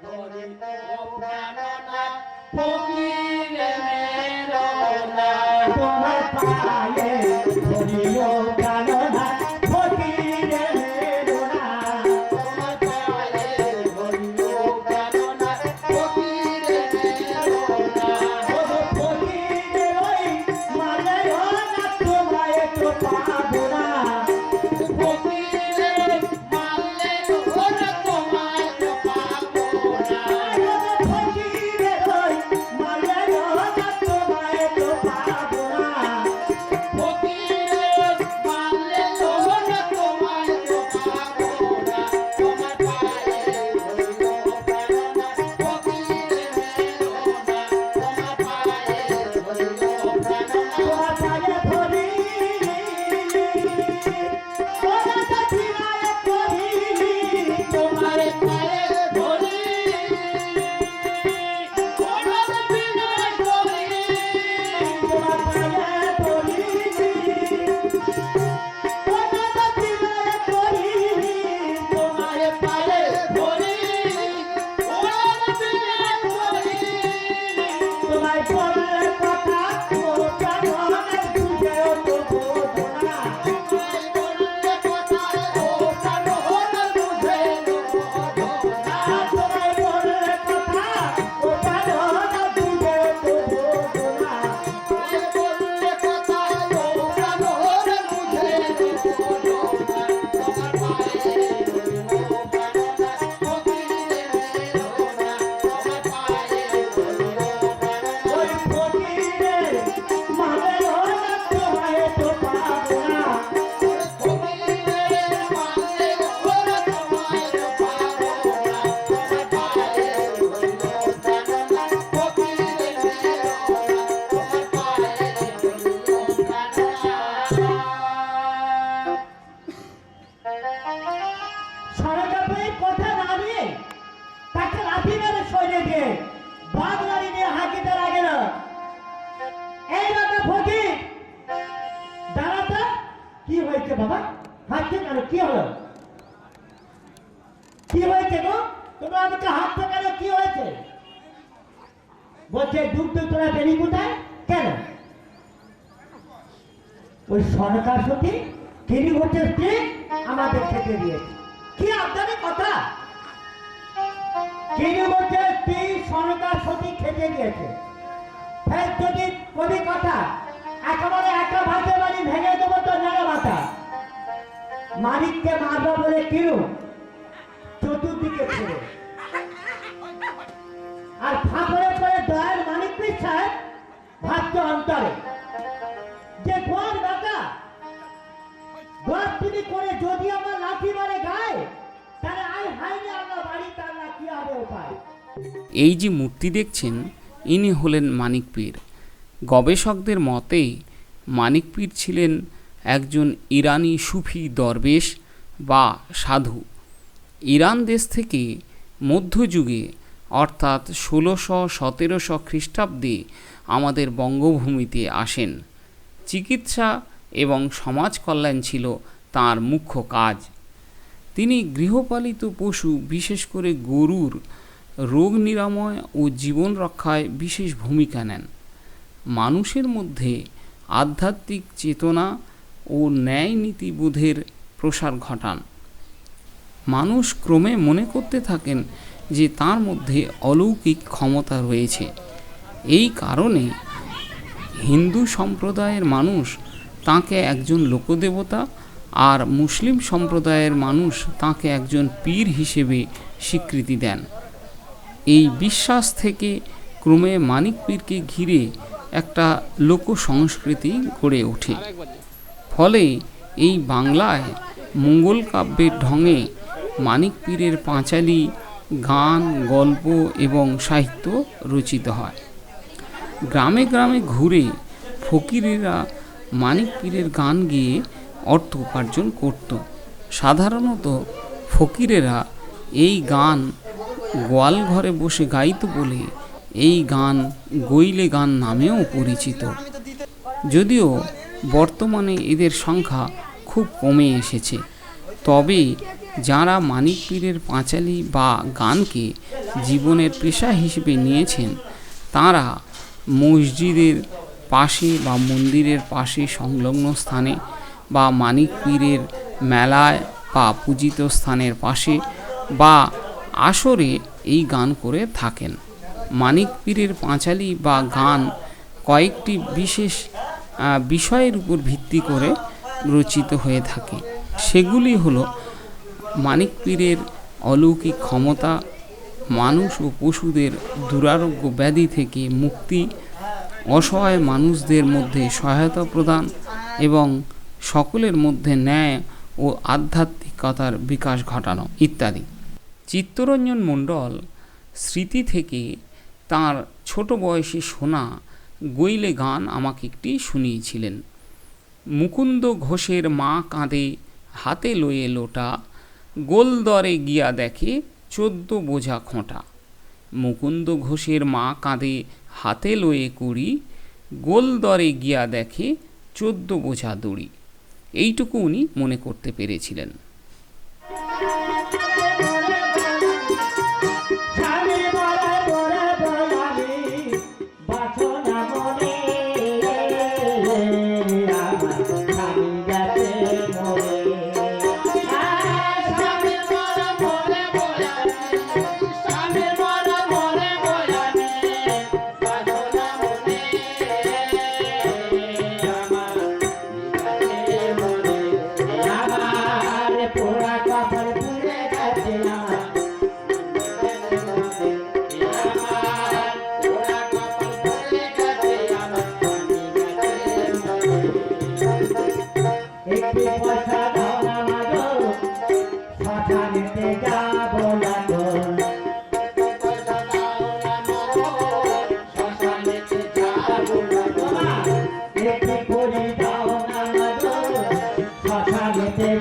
โลดิโอพร বলছে ডুব ডুব তোরা বেরি কোথায়? কেন? ওই সরকার সত্যি তিনি হচ্ছে স্ত্রী আমাদের খেতে দিয়েছে। কি আপনাদের কথা? তিনি স্ত্রী সরকার খেতে দিয়েছে। ফের যদি কবি কথা, একেবারে একটা ভাতে বাড়ি ভেঙে দেবো তো নেড়া মাথা মালিককে মারবো বলে কিনু চতুর্দিকে ছিল আর দয়ার পিছায় ভাবছে অন্তরে। যে গোয়ার বেটা গোয়ার করে যদি আমার লাঠি মারে তাহলে আই আমরা বাড়ি তার না কি হবে উপায়। এই যে মূর্তি দেখছেন, ইনি হলেন মানিক পীর গবেষকদের মতে মানিক পীর ছিলেন একজন ইরানি সুফি দরবেশ বা সাধু। ইরান দেশ থেকে মধ্যযুগে অর্থাৎ ষোলোশো সতেরোশো খ্রিস্টাব্দে আমাদের বঙ্গভূমিতে আসেন। চিকিৎসা এবং সমাজ কল্যাণ ছিল তার মুখ্য কাজ। তিনি গৃহপালিত পশু, বিশেষ করে গরুর রোগ নিরাময় ও জীবন রক্ষায় বিশেষ ভূমিকা নেন। মানুষের মধ্যে আধ্যাত্মিক চেতনা ও ন্যায় নীতিবোধের প্রসার ঘটান। মানুষ ক্রমে মনে করতে থাকেন যে তার মধ্যে অলৌকিক ক্ষমতা রয়েছে। এই কারণে হিন্দু সম্প্রদায়ের মানুষ তাকে একজন লোকদেবতা আর মুসলিম সম্প্রদায়ের মানুষ তাকে একজন পীর হিসেবে স্বীকৃতি দেন। এই বিশ্বাস থেকে ক্রমে মানিক পীরকে ঘিরে একটা লোক সংস্কৃতি গড়ে ওঠে। ফলে এই বাংলায় মঙ্গল কাব্যের ঢঙে মানিক পীরের পাঁচালী গান, গল্প এবং সাহিত্য রচিত হয়। গ্রামে গ্রামে ঘুরে ফকিরেরা মানিক পীরের গান গেয়ে অর্থ উপার্জন করত। সাধারণত ফকিরেরা এই গান গোয়াল ঘরে বসে গাইত বলে এই গান গইলে গান নামেও পরিচিত। যদিও বর্তমানে এদের সংখ্যা খুব কমে এসেছে। তবে যাঁরা মানিক পীরের পাঁচালী বা গানকে জীবনের পেশা হিসেবে নিয়েছেন, তাঁরা মসজিদের পাশে বা মন্দিরের পাশে সংলগ্ন স্থানে বা মানিক পীরের মেলায় বা পূজিত স্থানের পাশে বা আসরে এই গান করে থাকেন। মানিক পীরের পাঁচালী বা গান কয়েকটি বিশেষ বিষয়ের উপর ভিত্তি করে রচিত হয়ে থাকে। সেগুলি হলো মানিক পীরের অলৌকিক ক্ষমতা মানুষ ও পশুদের দুরারোগ্য ব্যাধি থেকে মুক্তি, অসহায় মানুষদের মধ্যে সহায়তা প্রদান এবং সকলের মধ্যে ন্যায় ও আধ্যাত্মিকতার বিকাশ ঘটানো ইত্যাদি। চিত্তরঞ্জন মণ্ডল স্মৃতি থেকে তার ছোট বয়সে শোনা গৈলে গান আমাকে একটি শুনিয়েছিলেন। মুকুন্দ ঘোষের মা কাঁদে হাতে লয়ে লোটা গোলদরে গিয়া দেখে চোদ্দ বোঝা খোঁটা। মুকুন্দ ঘোষের মা কাঁধে হাতে লয়ে কুড়ি, গোলদরে গিয়া দেখে চোদ্দ বোঝা দড়ি। এইটুকু উনি মনে করতে পেরেছিলেন।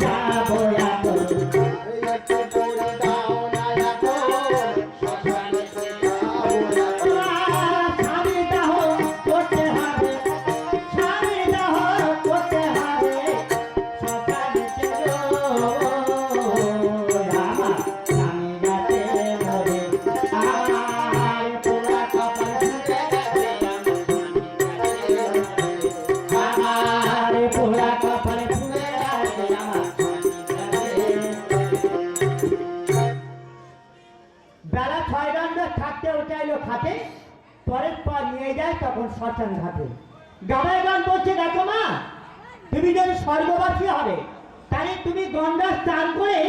boya তখন শ্মশান ঘাটে। গানের গান বলছে দেখো মা, তুমি যদি স্বর্গবাসী হবে, তাহলে তুমি গঙ্গা স্নান করে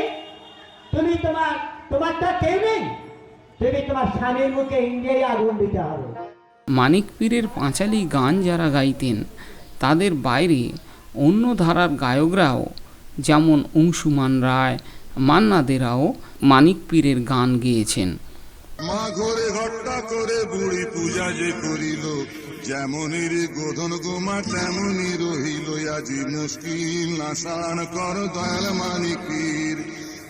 তুমি তোমার তোমার তো কেউ নেই? তুমি তোমার স্বামীর মুখে ইন্ডিয়ায় আগুন দিতে হবে। মানিক পীরের পাঁচালী গান যারা গাইতেন, তাদের বাইরে অন্য ধারার গায়করাও যেমন অংশুমান রায় মান্না দেরাও মানিক পীরের গান গেয়েছেন। মা ঘরে ঘট্টা করে বুড়ি পূজা যে করিল, যেমনই রে গোধন গোমা, তেমনই রহিল। আজি মুশকিল আসান কর দয়াল মানিক পীর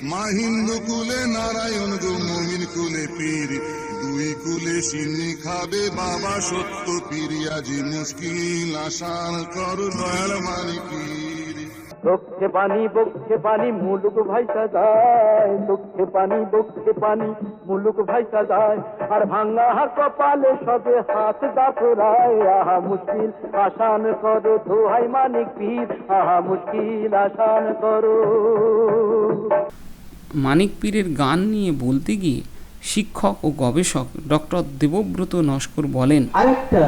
মা হিন্দু কুলে, নারায়ণ গো মমিন কুলে পীর। দুই কুলে সিন্নি খাবে বাবা সত্য পীর। আজি মুশকিল আসান কর দয়াল মানিক পীর চোখে পানি বক্ষে পানি মুলুক ভাইসা যায় চোখে পানি বক্ষে পানি মুলুক ভাইসা যায় আর ভাঙা কপালে সবে হাত দাফরায়। আহা মুশকিল আসান করো দোহাই মানিক পীর। আহা মুশকিল আসান করো। মানিক পীরের গান নিয়ে বলতে গিয়ে শিক্ষক ও গবেষক ডক্টর দেবব্রত নস্কর বলেন আরেকটা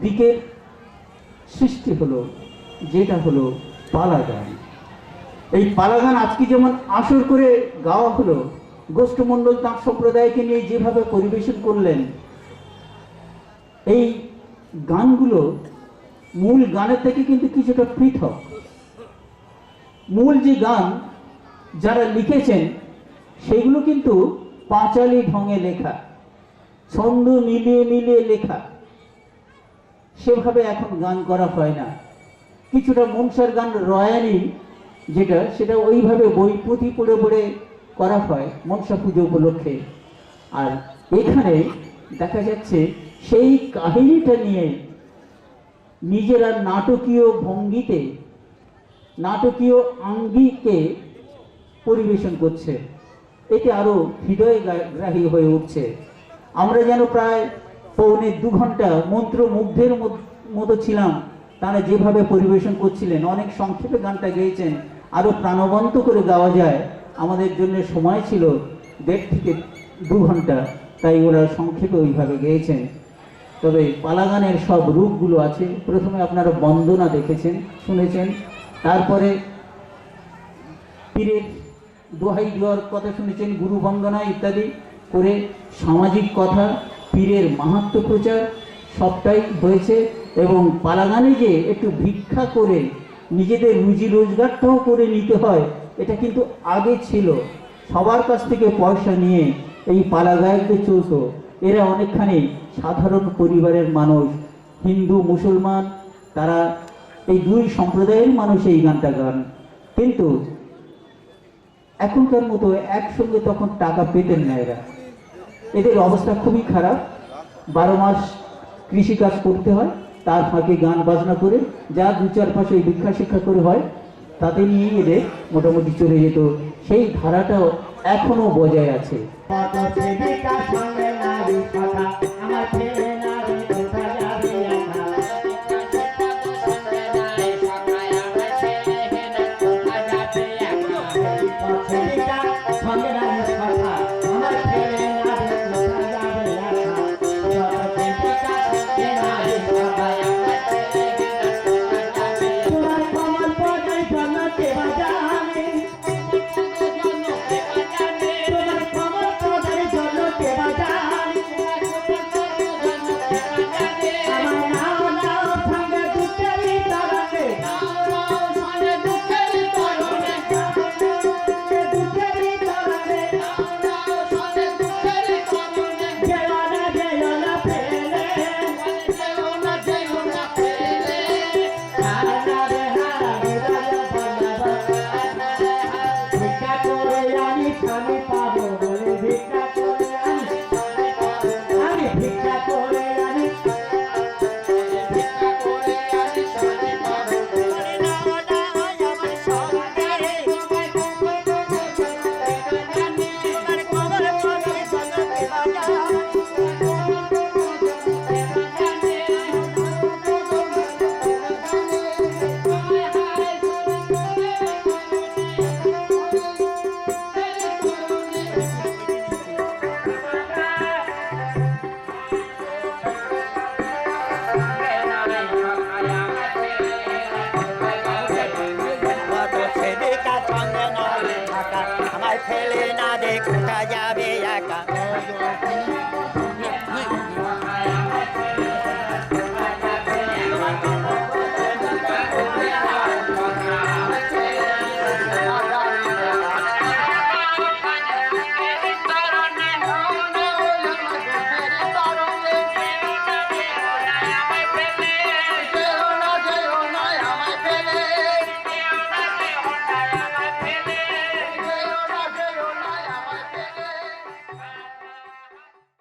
দিকের সৃষ্টি হলো যেটা হলো পালা গান এই পালা গান আজকে যেমন আসর করে গাওয়া হলো, গোষ্ঠমণ্ডল তাঁর সম্প্রদায়কে নিয়ে যেভাবে পরিবেশন করলেন, এই গানগুলো মূল গানের থেকে কিন্তু কিছুটা পৃথক। মূল যে গান যারা লিখেছেন, সেগুলো কিন্তু পাঁচালি ঢঙে লেখা, ছন্দ মিলিয়ে মিলিয়ে লেখা। সেভাবে এখন গান করা হয় না। কিছুটা মনসার গান রয়ানি যেটা, সেটা ওইভাবে বই পুঁথি পড়ে পড়ে করা হয় মনসা পুজো উপলক্ষে। আর এখানে দেখা যাচ্ছে সেই কাহিনীটা নিয়ে নিজেরা নাটকীয় ভঙ্গিতে, নাটকীয় আঙ্গিকে পরিবেশন করছে। এতে আরও হৃদয় গ্রাহী হয়ে উঠছে। আমরা যেন প্রায় পৌনে দু ঘণ্টা মন্ত্রমুগ্ধের মতো ছিলাম। তারা যেভাবে পরিবেশন করছিলেন, অনেক সংক্ষেপে গানটা গেয়েছেন, আরও প্রাণবন্ত করে গাওয়া যায়। আমাদের জন্য সময় ছিল দেড় থেকে দু ঘণ্টা, তাই ওরা সংক্ষেপে ওইভাবে গেয়েছেন। তবে পালাগানের সব রূপগুলো আছে। প্রথমে আপনারা বন্দনা দেখেছেন, শুনেছেন। তারপরে পীরের দোহাই দেওয়ার কথা শুনেছেন, গুরু বন্দনা ইত্যাদি করে সামাজিক কথা, পীরের মাহাত্ম প্রচার সবটাই হয়েছে। এবং পালাগানে যে একটু ভিক্ষা করে নিজেদের রুজি রোজগারটাও করে নিতে হয়, এটা কিন্তু আগে ছিল। সবার কাছ থেকে পয়সা নিয়ে এই পালাগায়কদের চলতো। এরা অনেকখানি সাধারণ পরিবারের মানুষ, হিন্দু, মুসলমান, তারা এই দুই সম্প্রদায়ের মানুষ এই গানটা গান। কিন্তু এখনকার মতো একসঙ্গে তখন টাকা পেতেন না এরা। এদের অবস্থা খুবই খারাপ। বারো মাস কৃষিকাজ করতে হয় তার ফাঁকে গান বাজনা করে, যা দু চার পাশে ভিক্ষা শিক্ষা করে হয়, তাতে নিয়ে গেলে মোটামুটি চলে যেত। সেই ধারাটাও এখনও বজায় আছে। আমার